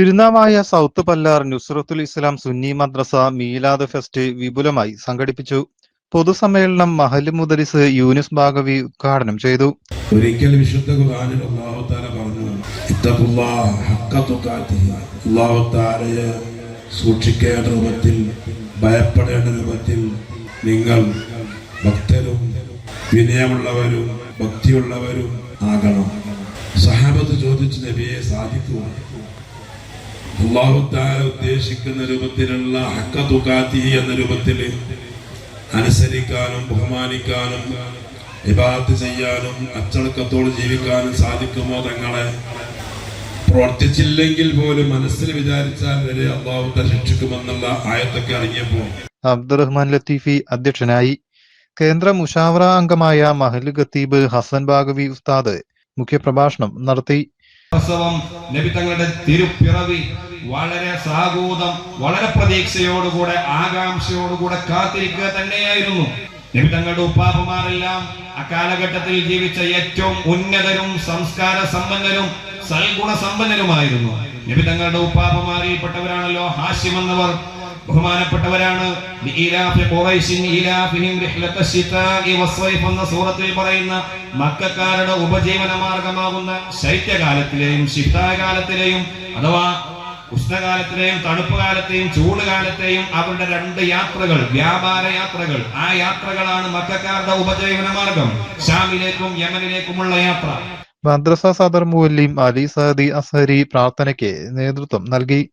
Thirunavaya south Pallar Nusrathul Islam Sunni Madrasa മീലാദ് fest വിപുലമായി സംഘടിപ്പിച്ചു. പൊതുസമ്മേളനം മഹൽ മുദരിസ് യൂനിസ് ഭാഗവി ഉദ്ഘാടനം ചെയ്തു. ഒരിക്കൽ വിശുദ്ധ ഖുർആനിൽ അല്ലാഹു തആല പറഞ്ഞു അല്ലാഹു തആലയെ സൂക്ഷിക്കേണ്ട രൂപത്തിൽ ഭയപ്പെടേണ്ട രൂപത്തിൽ നിങ്ങൾ ഭക്തരും വിനയമുള്ളവരും ഭക്തിയുള്ളവരും ആകണം. സഹാബത്ത് ചോദിച്ചു നബിയെ സാധിക്കുമോ? അള്ളാഹു താല ഉദ്ദേശിക്കുന്ന രൂപത്തിലുള്ള ഹക്ക തുകാത്തിഹി എന്ന രൂപത്തിൽ അനുസരിക്കാനും ബഹുമാനിക്കാനും ഇബാദത്ത് ചെയ്യാനും അച്ചടക്കത്തോട് ജീവിക്കാനും സാധിക്കുമോ തങ്ങളെ? പ്രവർത്തിച്ചില്ലെങ്കിൽ പോലും മനസ്സിൽ വിചാരിച്ചാൽ വരെ അള്ളാഹുത്ത ശിക്ഷിക്കുമെന്നുള്ള ആയത്തൊക്കെ ഇറങ്ങിയപ്പോൾ. അബ്ദുറഹ്മാൻ ലത്തീഫി അധ്യക്ഷനായി കേന്ദ്ര മുഷാവറ അംഗമായ മഹൽ ഖത്തീബ് ഹസൻ ബാഗവി ഉസ്താദ് മുഖ്യപ്രഭാഷണം നടത്തി. പ്രസവം നബി തങ്ങളുടെ തിരുപ്പിറവി വളരെ സാഗൂതം വളരെ പ്രതീക്ഷയോടുകൂടെ ആകാംക്ഷയോടുകൂടെ കാത്തിരിക്കുക തന്നെയായിരുന്നു. നബി തങ്ങളുടെ ഉപ്പാപ്പമാരെല്ലാം അക്കാലഘട്ടത്തിൽ ജീവിച്ച ഏറ്റവും ഉന്നതരും സംസ്കാര സമ്പന്നരും സൽഗുണ സമ്പന്നരുമായിരുന്നു. നബി തങ്ങളുടെ ഉപ്പാപ്പമാരിൽപ്പെട്ടവരാണല്ലോ ഹാഷിം എന്നവർ. ബഹുമാനപ്പെട്ടവരാണ്. സൂറത്തിൽ പറയുന്ന മക്കാരുടെ ഉപജീവന മാർഗമാകുന്ന ശൈത്യകാലത്തിലെയും ശിതാകാലത്തിലെയും അഥവാ ഉഷ്ണകാലത്തിലെയും തണുപ്പ് കാലത്തെയും ചൂട് കാലത്തെയും അവരുടെ രണ്ട് യാത്രകൾ വ്യാപാര യാത്രകൾ. ആ യാത്രകളാണ് മക്കാരുടെ ഉപജീവന മാർഗം. ഷാമിലേക്കും യമനിലേക്കുമുള്ള യാത്ര. മദ്രസ സദർ മുല്ലിം അലി സഹദി അസഹരി പ്രാർത്ഥനയ്ക്ക് നേതൃത്വം നൽകി.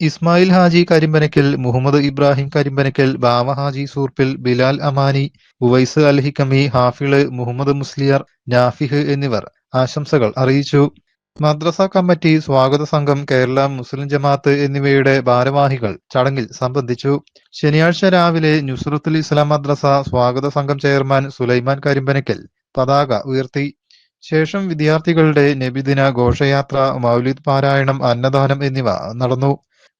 ഇസ്മായിൽ ഹാജി കരിമ്പനക്കൽ മുഹമ്മദ് ഇബ്രാഹിം കരിമ്പനക്കൽ ബാവ ഹാജി സൂർപ്പിൽ ബിലാൽ അമാനി ഉവൈസ് അൽ ഹിക്കമി ഹാഫിൾ മുഹമ്മദ് മുസ്ലിയാർ നാഫിഹ് എന്നിവർ ആശംസകൾ അറിയിച്ചു. മദ്രസ കമ്മിറ്റി സ്വാഗത സംഘം കേരള മുസ്ലിം ജമാഅത്ത് എന്നിവയുടെ ഭാരവാഹികൾ ചടങ്ങിൽ സംബന്ധിച്ചു. ശനിയാഴ്ച രാവിലെ നുസ്രത്തുൽ ഇസ്ലാം മദ്രസ സ്വാഗത സംഘം ചെയർമാൻ സുലൈമാൻ കരിമ്പനക്കൽ പതാക ഉയർത്തി. ശേഷം വിദ്യാർത്ഥികളുടെ നബിദിന ഘോഷയാത്ര മൗലിദ് പാരായണം അന്നദാനം എന്നിവ നടന്നു.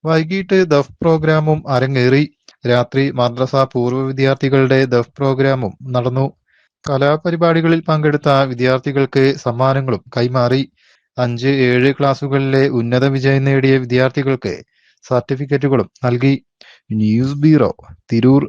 വൈകിട്ട് ദഫ് പ്രോഗ്രാമും അരങ്ങേറി. രാത്രി മദ്രസ പൂർവ വിദ്യാർത്ഥികളുടെ ദഫ് പ്രോഗ്രാമും നടന്നു. കലാപരിപാടികളിൽ പങ്കെടുത്ത വിദ്യാർത്ഥികൾക്ക് സമ്മാനങ്ങളും കൈമാറി. അഞ്ച് ഏഴ് ക്ലാസ്സുകളിലെ ഉന്നത വിജയം നേടിയ വിദ്യാർത്ഥികൾക്ക് സർട്ടിഫിക്കറ്റുകളും നൽകി. News bureau Tirur.